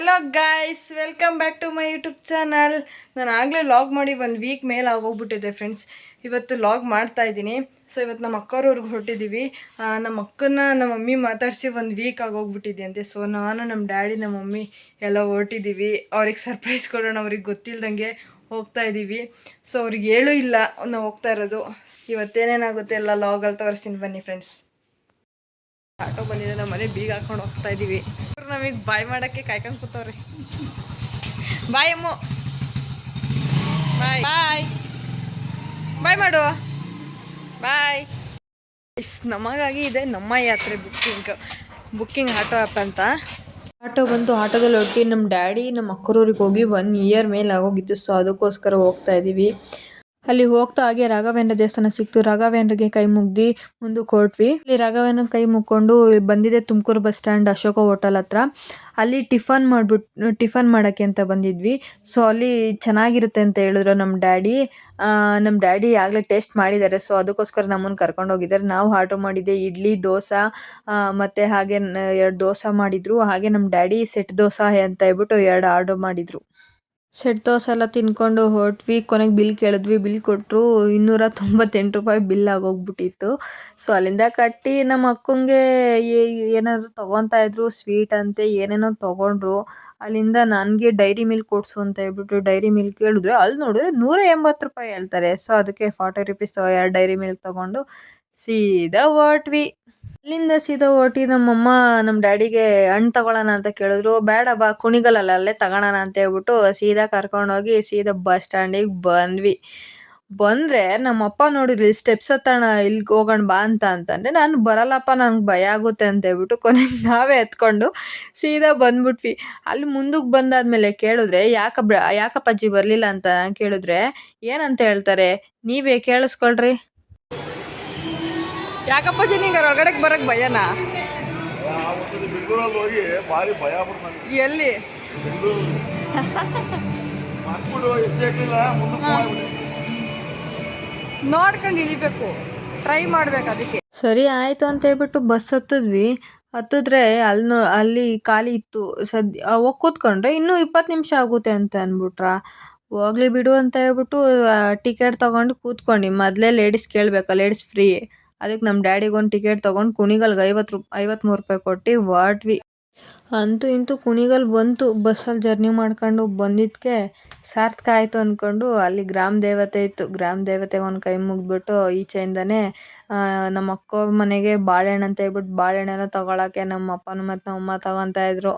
Hello guys welcome back to my YouTube channel ನಾನು ಆಗಲೇ log ಮಾಡಿ ಒಂದು ವೀಕ್ ಮೇಲೆ ಆಗೋಗ್ಬಿಟ್ಟಿದೆ ಫ್ರೆಂಡ್ಸ್ ಇವತ್ತು ಲಾಗ್ ಮಾಡ್ತಾ ಇದ್ದೀನಿ. ಸೊ ಇವತ್ತು ನಮ್ಮ ಅಕ್ಕವ್ರವ್ರಿಗೆ ಹೊರಟಿದ್ದೀವಿ ನಮ್ಮ ಅಕ್ಕನ ನಮ್ಮ ಮಮ್ಮಿ ಮಾತಾಡಿಸಿ ಒಂದು ವೀಕ್ ಆಗೋಗ್ಬಿಟ್ಟಿದೆ ಸೊ ನಾನು ನಮ್ಮ ಡ್ಯಾಡಿ ನಮ್ಮ ಮಮ್ಮಿ ಎಲ್ಲ ಹೊರಟಿದ್ದೀವಿ ಅವ್ರಿಗೆ ಸರ್ಪ್ರೈಸ್ ಕೊಡೋಣ, ಅವ್ರಿಗೆ ಗೊತ್ತಿಲ್ದಂಗೆ ಹೋಗ್ತಾ ಇದ್ದೀವಿ ಸೊ ಅವ್ರಿಗೆ ಹೇಳೂ ಇಲ್ಲ, ನಾವು ಹೋಗ್ತಾ ಇರೋದು. ಇವತ್ತೇನೇನಾಗುತ್ತೆ ಎಲ್ಲ ಲಾಗಲ್ಲಿ ತೋರಿಸ್ತೀನಿ ಬನ್ನಿ ಫ್ರೆಂಡ್ಸ್ ಆಟೋ ಬಂದಿದೆ, ನಮ್ಮ ಮನೆ ಬೀಗ ಹಾಕೊಂಡು ಹೋಗ್ತಾ ಇದೀವಿ. ನಮಗೆ ಬಾಯ್ ಮಾಡಕ್ಕೆ ಕಾಯ್ಕೊಂಡು ಕೂತವ್ರಿ. ಬಾಯ್ ಅಮ್ಮ. ಬಾಯ್. ಬಾಯ್. ಬಾಯ್ ಮಾಡು. ಬಾಯ್. ಇಸ್ ನಮಗಾಗಿ ಇದೆ ನಮ್ಮ ಯಾತ್ರೆ ಬುಕ್ಕಿಂಗ್ ಬುಕ್ಕಿಂಗ್ ಆಟೋ ಆ್ಯಪ್ ಅಂತ. ಆಟೋ ಬಂತು ಆಟೋದಲ್ಲಿ ಹೊಟ್ಟಿ ನಮ್ಮ ಡ್ಯಾಡಿ ನಮ್ಮ ಅಕ್ಕರವ್ರಿಗೆ ಹೋಗಿ ಒನ್ ಇಯರ್ ಮೇಲೆ ಆಗೋಗಿತ್ತು. ಸೊ ಅದಕ್ಕೋಸ್ಕರ ಹೋಗ್ತಾ ಇದ್ದೀವಿ ಅಲ್ಲಿ ಹೋಗ್ತಾ ಹಾಗೆ ರಾಘವೇಂದ್ರ ದೇವಸ್ಥಾನ ಸಿಕ್ತು. ರಾಘವೇಂದ್ರಗೆ ಕೈ ಮುಗ್ದಿ ಮುಂದಕ್ಕೆ ಹೊರಟ್ವಿ ಅಲ್ಲಿ ರಾಘವೇಂದ್ರ ಕೈ ಮುಕ್ಕೊಂಡು ಬಂದಿದೆ Tumakuru bus stand Ashoka hotel ಹತ್ರ. ಅಲ್ಲಿ ಟಿಫನ್ ಮಾಡ್ಬಿಟ್ಟು ಟಿಫನ್ ಮಾಡೋಕ್ಕೆ ಅಂತ ಬಂದಿದ್ವಿ. ಸೊ ಅಲ್ಲಿ ಚೆನ್ನಾಗಿರುತ್ತೆ ಅಂತ ಹೇಳಿದ್ರು ನಮ್ಮ ಡ್ಯಾಡಿ. ನಮ್ಮ ಡ್ಯಾಡಿ ಆಗಲೇ ಟೇಸ್ಟ್ ಮಾಡಿದ್ದಾರೆ. ಸೊ ಅದಕ್ಕೋಸ್ಕರ ನಮ್ಮನ್ನು ಕರ್ಕೊಂಡು ಹೋಗಿದ್ದಾರೆ. ನಾವು ಆರ್ಡ್ರ್ ಮಾಡಿದ್ದೆ ಇಡ್ಲಿ, ದೋಸೆ ಮತ್ತು ಹಾಗೆ ಎರಡು ದೋಸೆ ಮಾಡಿದರು. ಹಾಗೆ ನಮ್ಮ ಡ್ಯಾಡಿ ಸೆಟ್ ದೋಸೆ ಅಂತ ಹೇಳ್ಬಿಟ್ಟು ಎರಡು ಆರ್ಡ್ರ್ ಮಾಡಿದರು. ಸೆಟ್ ದೋಸೆ ಎಲ್ಲ ತಿನ್ಕೊಂಡು ಹೊರಟ್ವಿ. ಕೊನೆಗೆ ಬಿಲ್ ಕೇಳಿದ್ವಿ. ಬಿಲ್ ಕೊಟ್ಟರು ಇನ್ನೂರ ತೊಂಬತ್ತೆಂಟು ರೂಪಾಯಿ ಬಿಲ್ ಆಗೋಗ್ಬಿಟ್ಟಿತ್ತು. ಸೊ ಅಲ್ಲಿಂದ ಕಟ್ಟಿ ನಮ್ಮ ಅಕ್ಕಂಗೆ ಏನಾದರೂ ತೊಗೊತಾ ಇದ್ರು. ಸ್ವೀಟ್ ಅಂತೆ, ಏನೇನೋ ತೊಗೊಂಡ್ರು. ಅಲ್ಲಿಂದ ನನಗೆ ಡೈರಿ ಮಿಲ್ಕ್ ಕೊಡಿಸು ಅಂತ ಹೇಳ್ಬಿಟ್ಟು ಡೈರಿ ಮಿಲ್ಕ್ ಕೇಳಿದ್ರು ಅಲ್ಲಿ ನೋಡಿದ್ರೆ ನೂರ ಎಂಬತ್ತು ರೂಪಾಯಿ ಹೇಳ್ತಾರೆ. ಸೊ ಅದಕ್ಕೆ ಫಾರ್ಟಿ ರುಪೀಸ್ ಎರಡು ಡೈರಿ ಮಿಲ್ಕ್ ತೊಗೊಂಡು ಸೀದಾ ಹೊರಟ್ವಿ. ಅಲ್ಲಿಂದ ಸೀದಾ ಹೊರ್ಟಿ ನಮ್ಮಮ್ಮ ನಮ್ಮ ಡ್ಯಾಡಿಗೆ ಹಣ್ಣು ತಗೊಳ್ಳೋಣ ಅಂತ ಕೇಳಿದ್ರು. ಬೇಡ ಬಾ, ಕುಣಿಗಲಲ್ಲ, ಅಲ್ಲೇ ತಗೊಳೋಣ ಅಂತ ಹೇಳ್ಬಿಟ್ಟು ಸೀದಾ ಕರ್ಕೊಂಡೋಗಿ ಸೀದಾ ಬಸ್ ಸ್ಟ್ಯಾಂಡಿಗೆ ಬಂದ್ವಿ. ಬಂದರೆ ನಮ್ಮಪ್ಪ ಇಲ್ಲಿ ಸ್ಟೆಪ್ಸ್ ಹತ್ತೋಣ ಇಲ್ಲಿಗೆ ಹೋಗೋಣ ಬಾ ಅಂತ ಅಂತಂದರೆ, ನಾನು ಬರಲ್ಲಪ್ಪ, ನನಗೆ ಭಯ ಆಗುತ್ತೆ ಅಂತ ಹೇಳ್ಬಿಟ್ಟು ಕೊನೆಗೆ ನಾವೇ ಎತ್ಕೊಂಡು ಸೀದಾ ಬಂದ್ಬಿಟ್ವಿ. ಅಲ್ಲಿ ಮುಂದಕ್ಕೆ ಬಂದಾದ್ಮೇಲೆ ಕೇಳಿದ್ರೆ, ಯಾಕ ಯಾಕಪ್ಪಾಜಿ ಬರಲಿಲ್ಲ ಅಂತ ಕೇಳಿದ್ರೆ, ಏನಂತ ಹೇಳ್ತಾರೆ? ನೀವೇ ಕೇಳಿಸ್ಕೊಳ್ರಿ. ಯಾಕಪ್ಪ ನಿಂಗೆ ಹೊರಗಡೆ ಬರಕ್ ಭಯನಾ? ಭಾರಿ ಭಯ ಎಲ್ಲಿ ನೋಡ್ಕೊಂಡು ಇಳಿಬೇಕು. ಟ್ರೈ ಮಾಡ್ಬೇಕು ಅದಕ್ಕೆ. ಸರಿ ಆಯ್ತು ಅಂತ ಹೇಳ್ಬಿಟ್ಟು ಬಸ್ ಹತ್ತಿದ್ವಿ. ಹತ್ತಿದ್ರೆ ಅಲ್ಲಿ ನೋ ಅಲ್ಲಿ ಖಾಲಿ ಇತ್ತು. ಸದ್ಯ ಹೋಗಿ ಕೂತ್ಕೊಂಡ್ರೆ ಇನ್ನೂ ಇಪ್ಪತ್ತು ನಿಮಿಷ ಆಗುತ್ತೆ ಅಂತ ಅಂದ್ಬಿಟ್ರ ಹೋಗ್ಲಿ ಬಿಡು ಅಂತ ಹೇಳ್ಬಿಟ್ಟು ಟಿಕೆಟ್ ತಗೊಂಡು ಕೂತ್ಕೊಂಡು. ಮೊದಲೇ ಲೇಡೀಸ್ ಕೇಳಬೇಕು ಲೇಡೀಸ್ ಫ್ರೀ ಅದಕ್ಕೆ ನಮ್ಮ ಡ್ಯಾಡಿಗೊಂದು ಟಿಕೆಟ್ ತೊಗೊಂಡು ಕುಣಿಗಲ್ಗೆ ಐವತ್ತು ರೂಪ ಐವತ್ತ್ಮೂರು ರೂಪಾಯಿ ಕೊಟ್ಟು ಹೊರ್ಟ್ವಿ ಅಂತೂ ಇಂತೂ ಕುಣಿಗಲ್ ಬಂತು, ಬಸ್ಸಲ್ಲಿ ಜರ್ನಿ ಮಾಡ್ಕೊಂಡು ಬಂದಿದ್ದಕ್ಕೆ ಸಾರ್ಥಕ ಆಯಿತು ಅಂದ್ಕೊಂಡು ಅಲ್ಲಿ ಗ್ರಾಮ ದೇವತೆ ಇತ್ತು. ಗ್ರಾಮ ದೇವತೆಗೆ ಒಂದು ಕೈ ಮುಗಿದ್ಬಿಟ್ಟು ಈಚೆಯಿಂದನೇ ನಮ್ಮ ಅಕ್ಕ ಮನೆಗೆ ಬಾಳೆಹಣ್ಣು ಅಂತ ಹೇಳ್ಬಿಟ್ಟು ಬಾಳೆಹಣ್ಣೆಲ್ಲ ತೊಗೊಳಕ್ಕೆ ನಮ್ಮ ಅಪ್ಪನ ಮತ್ತು ನಮ್ಮ ಅಮ್ಮ ತಗೊತಾ ಇದ್ರು.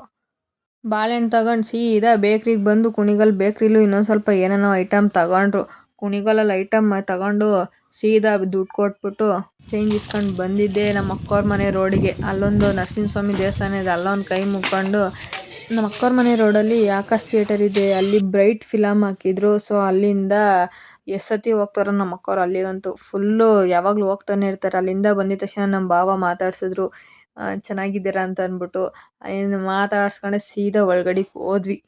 ಬಾಳೆಹಣ್ಣು ತಗೊಂಡು ಸೀದಾ ಬೇಕ್ರಿಗೆ ಬಂದು ಕುಣಿಗಲ್ ಬೇಕ್ರಿಲೂ ಇನ್ನೊಂದು ಸ್ವಲ್ಪ ಏನೇನೋ ಐಟಮ್ ತಗೊಂಡ್ರು. ಕುಣಿಗಲಲ್ಲಿ ಐಟಮ್ ತಗೊಂಡು ಸೀದಾ ದುಡ್ಡು ಕೊಟ್ಬಿಟ್ಟು ಚೇಂಜ್ ಇಸ್ಕೊಂಡು ಬಂದಿದ್ದೆ ನಮ್ಮ ಅಕ್ಕವ್ರ ಮನೆ ರೋಡಿಗೆ. ಅಲ್ಲೊಂದು ನರಸಿಂಹಸ್ವಾಮಿ ದೇವಸ್ಥಾನ ಇದೆ, ಅಲ್ಲೊಂದು ಕೈ ಮುಕ್ಕೊಂಡು ನಮ್ಮ ಅಕ್ಕವ್ರ ಮನೆ ರೋಡಲ್ಲಿ ಆಕಾಶ್ ಥಿಯೇಟರ್ ಇದೆ, ಅಲ್ಲಿ ಬ್ರೈಟ್ ಫಿಲಮ್ ಹಾಕಿದ್ರು. ಸೊ ಅಲ್ಲಿಂದ ಎಷ್ಟು ಹೋಗ್ತಾರೋ ನಮ್ಮ ಅಕ್ಕೋರು ಅಲ್ಲಿಗಂತೂ. ಫುಲ್ಲು ಯಾವಾಗಲೂ ಹೋಗ್ತಾನೆ ಇರ್ತಾರೆ. ಅಲ್ಲಿಂದ ಬಂದಿದ ತಕ್ಷಣ ನಮ್ಮ ಭಾವ ಮಾತಾಡ್ಸಿದ್ರು ಚೆನ್ನಾಗಿದ್ದೀರಾ? ಅಂತ ಅಂದ್ಬಿಟ್ಟು. ಮಾತಾಡ್ಸ್ಕೊಂಡೆ ಸೀದಾ ಒಳಗಡೆ ಹೋದ್ವಿ.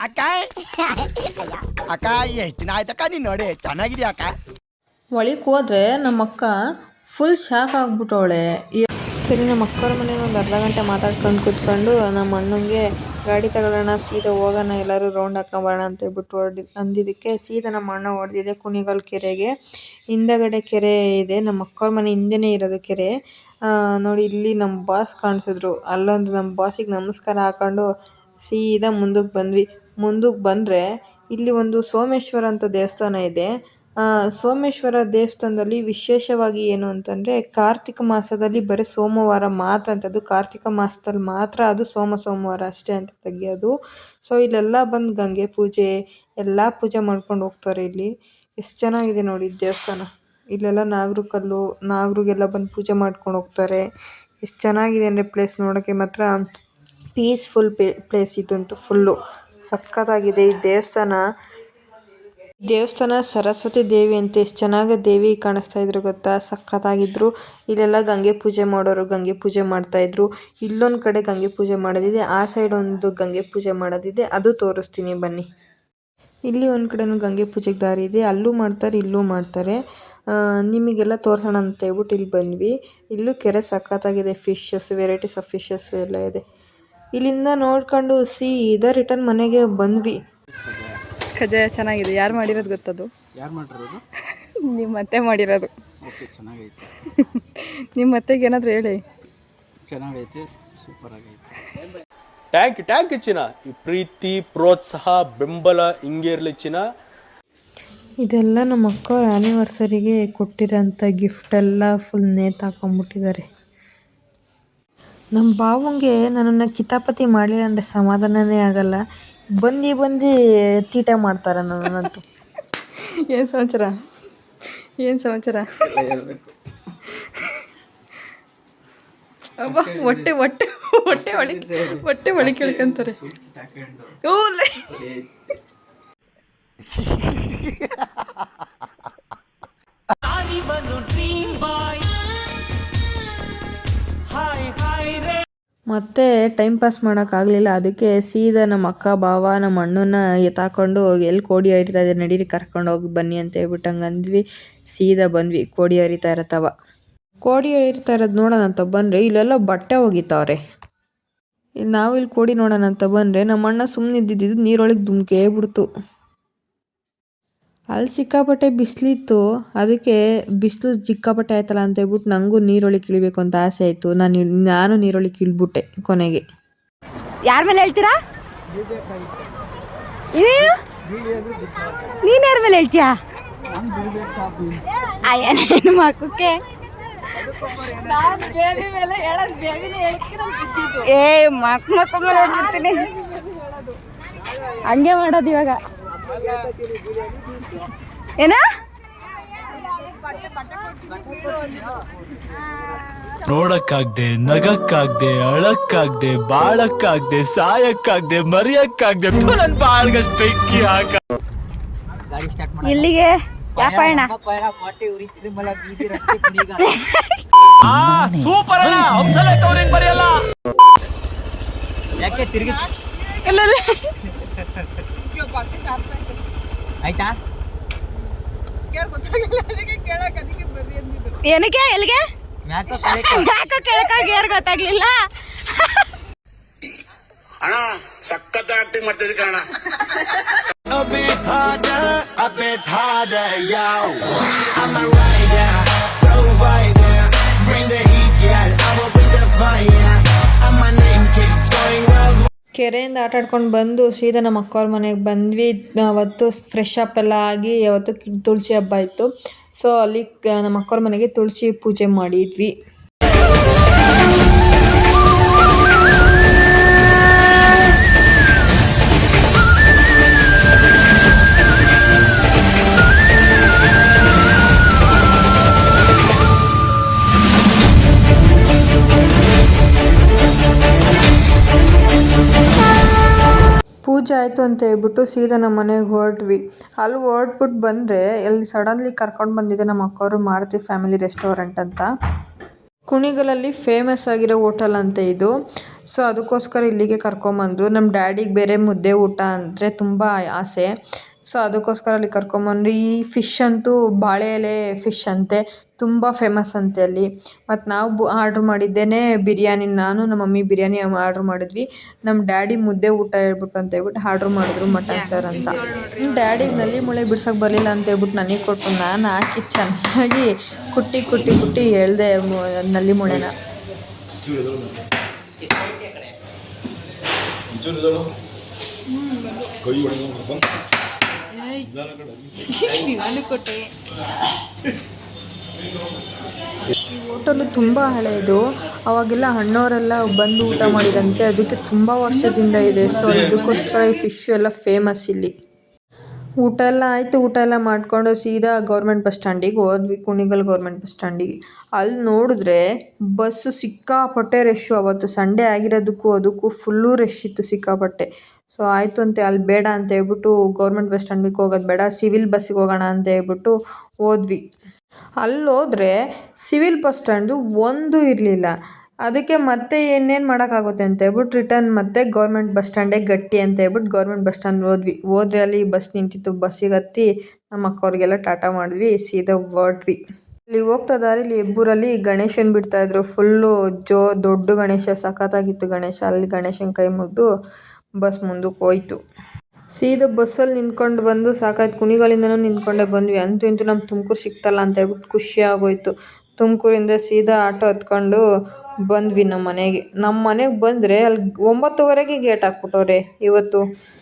ಅಕ್ಕ! ಅಕ್ಕ, ಎಷ್ಟು ದಿನ ಆಯ್ತಕ್ಕ? ನೀನು ನೋಡಿ, ಚೆನ್ನಾಗಿದ್ಯಾ ಅಕ್ಕ? ಒಳಗೆ ಹೋದ್ರೆ ನಮ್ಮ ಅಕ್ಕ ಫುಲ್ ಶಾಕ್ ಆಗ್ಬಿಟ್ಟವಳೆ. ಸರಿ ನಮ್ಮ ಅಕ್ಕವ್ರ ಮನೆಗೆ ಒಂದು ಅರ್ಧ ಗಂಟೆ ಮಾತಾಡ್ಕೊಂಡು ಕೂತ್ಕೊಂಡು ನಮ್ಮ ಅಣ್ಣಂಗೆ ಗಾಡಿ ತಗೊಳ್ಳೋಣ, ಸೀದಾ ಹೋಗೋಣ, ಎಲ್ಲರೂ ರೌಂಡ್ ಹಾಕೊಂಬರೋಣ ಅಂತ ಹೇಳ್ಬಿಟ್ಟು ಹೊಡ್ದು ಅಂದಿದ್ದಕ್ಕೆ ಸೀದಾ ನಮ್ಮ ಅಣ್ಣ ಹೊಡೆದಿದೆ ಕುಣಿಗಲ್ ಕೆರೆಗೆ. ಹಿಂದಗಡೆ ಕೆರೆ ಇದೆ ನಮ್ಮ ಅಕ್ಕವ್ರ ಮನೆ ಹಿಂದೆನೇ ಇರೋದು ಕೆರೆ. ನೋಡಿ, ಇಲ್ಲಿ ನಮ್ಮ ಬಾಸ್ ಕಾಣಿಸಿದ್ರು. ಅಲ್ಲೊಂದು ನಮ್ಮ ಬಾಸಿಗೆ ನಮಸ್ಕಾರ ಹಾಕೊಂಡು ಸೀದಾ ಮುಂದಕ್ಕೆ ಬಂದ್ವಿ. ಮುಂದಕ್ಕೆ ಬಂದರೆ ಇಲ್ಲಿ ಒಂದು ಸೋಮೇಶ್ವರ ಅಂತ ದೇವಸ್ಥಾನ ಇದೆ. ಸೋಮೇಶ್ವರ ದೇವಸ್ಥಾನದಲ್ಲಿ ವಿಶೇಷವಾಗಿ ಏನು ಅಂತಂದರೆ ಕಾರ್ತಿಕ ಮಾಸದಲ್ಲಿ ಬರೀ ಸೋಮವಾರ ಮಾತ್ರ ಅಂತದ್ದು. ಕಾರ್ತಿಕ ಮಾಸದಲ್ಲಿ ಮಾತ್ರ ಅದು ಸೋಮ ಸೋಮವಾರ ಅಷ್ಟೇ ಅಂತ ತೆಗಿಯೋದು. ಸೊ ಇಲ್ಲೆಲ್ಲ ಬಂದು ಗಂಗೆ ಪೂಜೆ, ಎಲ್ಲ ಪೂಜೆ ಮಾಡ್ಕೊಂಡು ಹೋಗ್ತಾರೆ ಇಲ್ಲಿ. ಎಷ್ಟು ಚೆನ್ನಾಗಿದೆ ನೋಡಿ ದೇವಸ್ಥಾನ. ಇಲ್ಲೆಲ್ಲ ನಾಗರು ಕಲ್ಲು, ನಾಗರಿಗೆಲ್ಲ ಬಂದು ಪೂಜೆ ಮಾಡ್ಕೊಂಡು ಹೋಗ್ತಾರೆ. ಎಷ್ಟು ಚೆನ್ನಾಗಿದೆ ಅಂದರೆ ಪ್ಲೇಸ್ ನೋಡೋಕ್ಕೆ ಮಾತ್ರ ಪೀಸ್ಫುಲ್ ಪ್ಲೇಸ್ ಇದಂತೂ ಫುಲ್ಲು ಸಖತ್ತಾಗಿದೆ ಈ ದೇವಸ್ಥಾನ. ದೇವಸ್ಥಾನ ಸರಸ್ವತಿ ದೇವಿ ಅಂತ ಎಷ್ಟು ಚೆನ್ನಾಗಿ ದೇವಿ ಕಾಣಿಸ್ತಾ ಇದ್ರು ಗೊತ್ತಾ? ಸಖತ್ತಾಗಿದ್ರು. ಇಲ್ಲೆಲ್ಲ ಗಂಗೆ ಪೂಜೆ ಮಾಡೋರು ಗಂಗೆ ಪೂಜೆ ಮಾಡ್ತಾ ಇದ್ರು. ಇಲ್ಲೊಂದು ಕಡೆ ಗಂಗೆ ಪೂಜೆ ಮಾಡೋದಿದೆ, ಆ ಸೈಡ್ ಒಂದು ಗಂಗೆ ಪೂಜೆ ಮಾಡೋದಿದೆ, ಅದು ತೋರಿಸ್ತೀನಿ ಬನ್ನಿ. ಇಲ್ಲಿ ಒಂದು ಕಡೆನೂ ಗಂಗೆ ಪೂಜೆಗೆ ದಾರಿ ಇದೆ. ಅಲ್ಲೂ ಮಾಡ್ತಾರೆ, ಇಲ್ಲೂ ಮಾಡ್ತಾರೆ. ನಿಮಗೆಲ್ಲ ತೋರಿಸೋಣ ಅಂತ ಹೇಳ್ಬಿಟ್ಟು ಇಲ್ಲಿ ಬಂದ್ವಿ. ಇಲ್ಲೂ ಕೆರೆ ಸಕ್ಕತ್ತಾಗಿದೆ ಫಿಶಸ್, ವೆರೈಟೀಸ್ ಆಫ್ ಫಿಶಸ್ ಎಲ್ಲ ಇದೆ. ಇಲ್ಲಿಂದ ನೋಡ್ಕೊಂಡು ಸಿ ಸೀದಾ ರಿಟರ್ನ್ ಮನೆಗೆ ಬಂದ್ವಿ. ಕಜಾಯ ಚೆನ್ನಾಗಿದೆ. ಯಾರು ಮಾಡಿರೋದು ಗೊತ್ತದು? ಯಾರು ಮಾಡಿರೋದು? ನಿಮ್ಮ ಅತ್ತೆ ಮಾಡಿರೋದು. ಓಕೆ ಚೆನ್ನಾಗೈತೆ. ನಿಮ್ಮ ಅತ್ತೆಗೆ ಏನಾದರೂ ಹೇಳಿ. ಚೆನ್ನಾಗೈತೆ ಸೂಪರ್ ಆಗೈತೆ. ಟ್ಯಾಂಕ್ ಟ್ಯಾಂಕ್ ಚಿನ್ನ. ಈ ಪ್ರೀತಿ ಪ್ರೋತ್ಸಾಹ ಬೆಂಬಲ ಹಿಂಗೆ ಇರಲಿ ಚಿನ್ನ. ಇದೆಲ್ಲ ನಮ್ಮ ಅಕ್ಕವ್ರ ಆ್ಯನಿವರ್ಸರಿಗೆ ಕೊಟ್ಟಿರೋಂಥ ಗಿಫ್ಟ್ ಎಲ್ಲ ಫುಲ್ ನೇತಾಕೊಂಬಿಟ್ಟಿದ್ದಾರೆ ನಮ್ಮ ಬಾವಂಗೆ ನನ್ನನ್ನು ಕಿತಾಪತಿ ಮಾಡಲಿಲ್ಲ ಅಂದರೆ ಸಮಾಧಾನನೇ ಆಗಲ್ಲ. ಬಂದು ಬಂದು ತೀಟೆ ಮಾಡ್ತಾರೆ ನನ್ನಂತೂ ಏನು ಸಮಾಚಾರ ಏನು ಸಮಾಚಾರ ಅಬ್ಬ ಹೊಟ್ಟೆ ಹೊಟ್ಟೆ ಹೊಟ್ಟೆ ಒಳಿ ಹೊಟ್ಟೆ ಒಳಿ ಕೇಳ್ಕೊಂತಾರೆ ಓ ಮತ್ತೆ ಟೈಮ್ ಪಾಸ್ ಮಾಡೋಕ್ಕಾಗಲಿಲ್ಲ ಅದಕ್ಕೆ ಸೀದಾ ನಮ್ಮ ಅಕ್ಕ ಬಾವ ನಮ್ಮ ಅಣ್ಣನ ಎತ್ತಾಕೊಂಡು ಎಲ್ಲಿ ಕೋಡಿ ಹರಿತಾ ಇದೆ, ನಡೀರಿ, ಕರ್ಕೊಂಡು ಹೋಗಿ ಬನ್ನಿ ಅಂತ ಹೇಳ್ಬಿಟ್ಟು ಹಂಗೆ ಅಂದ್ವಿ. ಸೀದಾ ಬಂದ್ವಿ. ಕೋಡಿ ಹರಿತಾ ಇರತ್ತವ ಕೋಡಿ ಹರಿತಾ ಇರೋದು ನೋಡೋಣ ಅಂತ ಬಂದರೆ ಇಲ್ಲೆಲ್ಲ ಬಟ್ಟೆ ಹೋಗಿತಾವ್ರೆ ಇಲ್ಲಿ ನಾವು ಇಲ್ಲಿ ಕೋಡಿ ನೋಡೋಣ ಅಂತ ಬಂದರೆ ನಮ್ಮ ಅಣ್ಣ ಸುಮ್ಮನೆ ಇದ್ದಿದ್ದು ನೀರೊಳಗೆ ಧುಮ್ಕೇ ಬಿಡ್ತು ಅಲ್ಲಿ ಸಿಕ್ಕಾಪಟ್ಟೆ ಬಿಸಿಲಿತ್ತು, ಅದಕ್ಕೆ ಬಿಸಿಲು ಸಿಕ್ಕಾಪಟ್ಟೆ ಆಯ್ತಲ್ಲ ಅಂತ ಹೇಳ್ಬಿಟ್ಟು ನನಗೂ ನೀರೊಳಗೆ ಇಳಿಬೇಕು ಅಂತ ಆಸೆ ಆಯಿತು. ನಾನು ನಾನು ನೀರೊಳಗೆ ಇಳ್ಬಿಟ್ಟೆ ಕೊನೆಗೆ. ಯಾರ ಮೇಲೆ ಹೇಳ್ತೀರಾ? ನೀನು ಯಾರ ಮೇಲೆ ಹೇಳ್ತೀಯಾ? ಏ, ಮಕ್ ಮಕ್ಕ ಹಂಗೆ ಮಾಡೋದು ಇವಾಗ. ಏನ? ನೋಡಕ್ಕಾಗ್ದೆ ನಗಕ್ಕಾಗ್ದೆ ಅಳಕ್ಕಾಗ್ದೆ ಬಾಳಕ್ಕಾಗ್ದೆ ಸಾಯಕ್ಕಾಗ್ದೆ ಮರಿಯಕ್ಕಾಗ್ದೆ ನನ್ ಬಾಳ್ಗಷ್ಟ್ ಬೆಂಕಿ ಹಾಕ ಇಲ್ಲಿಗೆ ಸೂಪರ್ ಬರೆಯಲ್ಲ? ಯಾಕೆ ತಿರುಗಿ ವರ್ಕ ಟೈಮ್ ಆಯ್ತಾ. ಗೊತ್ತಾಗ್ಲಿಲ್ಲ ಏನಕ್ಕೆ ಎಲ್ಲಿಗೆ? ಯಾಕೋ ಕೇಳಕ ಗಿಯರ್ ಗೊತ್ತಾಗ್ಲಿಲ್ಲ? ಅಣ್ಣ ಸಕ್ಕತ್ತಾಟ್ಟಿ ಮರ್ತದಿಕ್ಕೆ ಅಣ್ಣ ಅಪಥಾಜ ಅಪಥಾಜ जाओ I am right down provider bring the ಕೆರೆಯಿಂದ ಆಟ ಆಡ್ಕೊಂಡು ಬಂದು ಸೀದಾ ನಮ್ಮ ಅಕ್ಕವ್ರ ಮನೆಗೆ ಬಂದ್ವಿ. ಅವತ್ತು ಫ್ರೆಶ್ ಅಪ್ ಎಲ್ಲ ಆಗಿ ಅವತ್ತು ತುಳಸಿ ಹಬ್ಬ ಇತ್ತು. ಸೊ ಅಲ್ಲಿ, ನಮ್ಮ ಅಕ್ಕವ್ರ ಮನೆಗೆ ತುಳಸಿ ಪೂಜೆ ಮಾಡಿದ್ವಿ. ಪೂಜೆ ಆಯಿತು ಅಂತ ಹೇಳ್ಬಿಟ್ಟು ಸೀದಾ ನಮ್ಮ ಮನೆಗೆ ಹೊರಟ್ವಿ. ಅಲ್ಲಿ ಹೊರಟ್ಬಿಟ್ಟು ಬಂದರೆ ಅಲ್ಲಿ ಸಡನ್ಲಿ ಕರ್ಕೊಂಡು ಬಂದಿದೆ ನಮ್ಮ ಅಕ್ಕವರು ಮಾರುತಿ ಫ್ಯಾಮಿಲಿ ರೆಸ್ಟೋರೆಂಟ್ ಅಂತ. ಕುಣಿಗಲಲ್ಲಿ ಫೇಮಸ್ ಆಗಿರೋ ಹೋಟೆಲ್ ಅಂತ ಇದು. ಸೊ ಅದಕ್ಕೋಸ್ಕರ ಇಲ್ಲಿಗೆ ಕರ್ಕೊಂಬಂದರು. ನಮ್ಮ ಡ್ಯಾಡಿಗೆ ಬೇರೆ ಮುದ್ದೆ ಊಟ ಅಂದರೆ ತುಂಬ ಆಸೆ. ಸೊ ಅದಕ್ಕೋಸ್ಕರ ಅಲ್ಲಿ ಕರ್ಕೊಂಬಂದ್ರು. ಈ ಫಿಶ್ ಅಂತೂ ಬಾಳೆ ಎಲೆ ಫಿಶ್ ಅಂತೆ. ತುಂಬ ಫೇಮಸ್ ಅಂತೆ ಅಲ್ಲಿ. ಮತ್ತು ನಾವು ಬು ಆರ್ಡ್ರ್ ಮಾಡಿದ್ದೇನೆ ಬಿರಿಯಾನಿ. ನಾನು ನಮ್ಮ ಮಮ್ಮಿ ಬಿರಿಯಾನಿ ಆರ್ಡ್ರ್ ಮಾಡಿದ್ವಿ. ನಮ್ಮ ಡ್ಯಾಡಿ ಮುದ್ದೆ ಊಟ ಹೇಳ್ಬಿಟ್ಟು ಅಂತ ಹೇಳ್ಬಿಟ್ಟು ಆರ್ಡ್ರ್ ಮಾಡಿದ್ರು ಮಟನ್ ಸರ್ ಅಂತ. ಡ್ಯಾಡಿಗೆ ನಲ್ಲಿ ಮುಳೆ ಬಿಡ್ಸೋಕೆ ಬರಲಿಲ್ಲ ಅಂತ ಹೇಳ್ಬಿಟ್ಟು ನನಗೆ ಕೊಟ್ಟು ನಾನು ಹಾಕಿ ಚೆನ್ನಾಗಿ ಕುಟ್ಟಿ ಕುಟ್ಟಿ ಕುಟ್ಟಿ ಹೇಳ್ದೆ ನಲ್ಲಿ ಮುಳೆನ. ಈ ಹೋಟೆಲು ತುಂಬ ಹಳೆಯದು ಅವಾಗೆಲ್ಲ ಅಣ್ಣವರೆಲ್ಲ ಬಂದು ಊಟ ಮಾಡಿದಂತೆ. ಅದಕ್ಕೆ ತುಂಬ ವರ್ಷದಿಂದ ಇದೆ. ಸೊ ಅದಕ್ಕೋಸ್ಕರ ಈ ಫಿಶ್ ಎಲ್ಲ ಫೇಮಸ್ ಇಲ್ಲಿ. ಊಟ ಎಲ್ಲ ಆಯಿತು, ಊಟ ಎಲ್ಲ ಮಾಡಿಕೊಂಡು ಸೀದಾ ಗೌರ್ಮೆಂಟ್ ಬಸ್ ಸ್ಟ್ಯಾಂಡಿಗೆ ಹೋದ್ವಿ, ಕುಣಿಗಲ್ ಗೌರ್ಮೆಂಟ್ ಬಸ್ ಸ್ಟ್ಯಾಂಡಿಗೆ. ಅಲ್ಲಿ ನೋಡಿದ್ರೆ ಬಸ್ಸು ಸಿಕ್ಕಾಪಟ್ಟೆ ರಶ್ಶು ಅವತ್ತು ಸಂಡೇ ಆಗಿರೋದಕ್ಕೂ ಅದಕ್ಕೂ ಫುಲ್ಲು ರಶ್ ಇತ್ತು ಸಿಕ್ಕಾಪಟ್ಟೆ. ಸೊ ಆಯಿತು ಅಂತ, ಅಲ್ಲಿ ಬೇಡ ಅಂತ ಹೇಳ್ಬಿಟ್ಟು ಗೌರ್ಮೆಂಟ್ ಬಸ್ ಸ್ಟ್ಯಾಂಡಿಗೆ ಹೋಗೋದು ಬೇಡ, ಸಿವಿಲ್ ಬಸ್ಸಿಗೆ ಹೋಗೋಣ ಅಂತ ಹೇಳ್ಬಿಟ್ಟು ಹೋದ್ವಿ. ಅಲ್ಲಿ ಹೋದ್ರೆ ಸಿವಿಲ್ ಬಸ್ ಸ್ಟ್ಯಾಂಡು ಒಂದು ಇರಲಿಲ್ಲ. ಅದಕ್ಕೆ ಮತ್ತೆ ಏನೇನು ಮಾಡೋಕ್ಕಾಗುತ್ತೆ ಅಂತ ಹೇಳ್ಬಿಟ್ಟು ರಿಟರ್ನ್ ಮತ್ತೆ ಗೌರ್ಮೆಂಟ್ ಬಸ್ ಸ್ಟ್ಯಾಂಡೇ ಗಟ್ಟಿ ಅಂತ ಹೇಳ್ಬಿಟ್ಟು ಗೌರ್ಮೆಂಟ್ ಬಸ್ ಸ್ಟ್ಯಾಂಡ್ ಹೋದ್ವಿ. ಹೋದ್ರೆ ಅಲ್ಲಿ ಬಸ್ ನಿಂತಿತ್ತು ಬಸ್ಸಿಗೆ ಹತ್ತಿ ನಮ್ಮ ಅಕ್ಕವ್ರಿಗೆಲ್ಲ ಟಾಟಾ ಮಾಡಿದ್ವಿ, ಸೀದಾ ಹೊರಟ್ವಿ. ಇಲ್ಲಿ ಹೋಗ್ತಾ ದಾರಿಲಿ ಇಬ್ಬರಲ್ಲಿ ಗಣೇಶನ್ ಬಿಡ್ತಾ ಇದ್ರು. ಫುಲ್ಲು ಜೋ ದೊಡ್ಡ ಗಣೇಶ, ಸಖತ್ತಾಗಿತ್ತು ಗಣೇಶ. ಅಲ್ಲಿ ಗಣೇಶನ ಕೈ ಮುಗಿದು ಬಸ್ ಮುಂದಕ್ಕೆ ಹೋಯ್ತು. ಸೀದಾ ಬಸ್ಸಲ್ಲಿ ನಿಂತ್ಕೊಂಡು ಬಂದು ಸಾಕಾಯ್ತು. ಕುಣಿಗಳಿಂದನೂ ನಿಂತ್ಕೊಂಡೆ ಬಂದ್ವಿ. ಅಂತೂ ಇಂತೂ ನಮ್ಮ ತುಮಕೂರು ಸಿಕ್ತಲ್ಲ ಅಂತ ಹೇಳ್ಬಿಟ್ಟು ಖುಷಿ ಆಗೋಯ್ತು. ತುಮಕೂರಿಂದ ಸೀದಾ ಆಟೋ ಹತ್ಕೊಂಡು ಬಂದ್ವಿ ನಮ್ಮ ಮನೆಗೆ. ನಮ್ಮ ಮನೆಗೆ ಬಂದರೆ ಅಲ್ಲಿ ಒಂಬತ್ತುವರೆಗೆ ಗೇಟ್ ಹಾಕ್ಬಿಟ್ಟವ್ರೆ ಇವತ್ತು.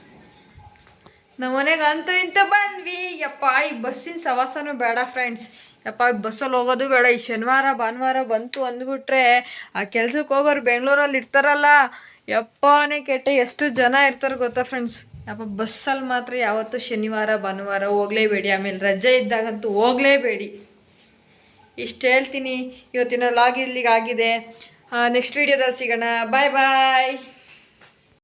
ನಮ್ಮ ಮನೆಗೆ ಅಂತೂ ಇಂತ ಬಂದ್ವಿ. ಯಪ್ಪ, ಈ ಬಸ್ಸಿನ ಸವಾಸನೂ ಬೇಡ ಫ್ರೆಂಡ್ಸ್ ಯಪ್ಪ ಬಸ್ಸಲ್ಲಿ ಹೋಗೋದು ಬೇಡ. ಈ ಶನಿವಾರ, ಭಾನುವಾರ ಬಂತು ಅಂದ್ಬಿಟ್ರೆ ಆ ಕೆಲ್ಸಕ್ಕೆ ಹೋಗೋರು ಬೆಂಗಳೂರಲ್ಲಿ ಇರ್ತಾರಲ್ಲ. ಯಪ್ಪನೇ ಕೆಟ್ಟ, ಎಷ್ಟು ಜನ ಇರ್ತಾರೆ ಗೊತ್ತಾ ಫ್ರೆಂಡ್ಸ್ ಯಪ್ಪ ಬಸ್ಸಲ್ಲಿ ಮಾತ್ರ ಯಾವತ್ತೂ ಶನಿವಾರ, ಭಾನುವಾರ ಹೋಗಲೇಬೇಡಿ. ಆಮೇಲೆ ರಜೆ ಇದ್ದಾಗಂತೂ ಹೋಗಲೇಬೇಡಿ. ಇಷ್ಟು ಹೇಳ್ತೀನಿ. ಇವತ್ತಿನ ಲಾಗ್ ಇಲ್ಲಿಗೆ ಆಗಿದೆ ನೆಕ್ಸ್ಟ್ ವೀಡಿಯೋದಲ್ಲಿ ಸಿಗೋಣ. ಬಾಯ್ ಬಾಯ್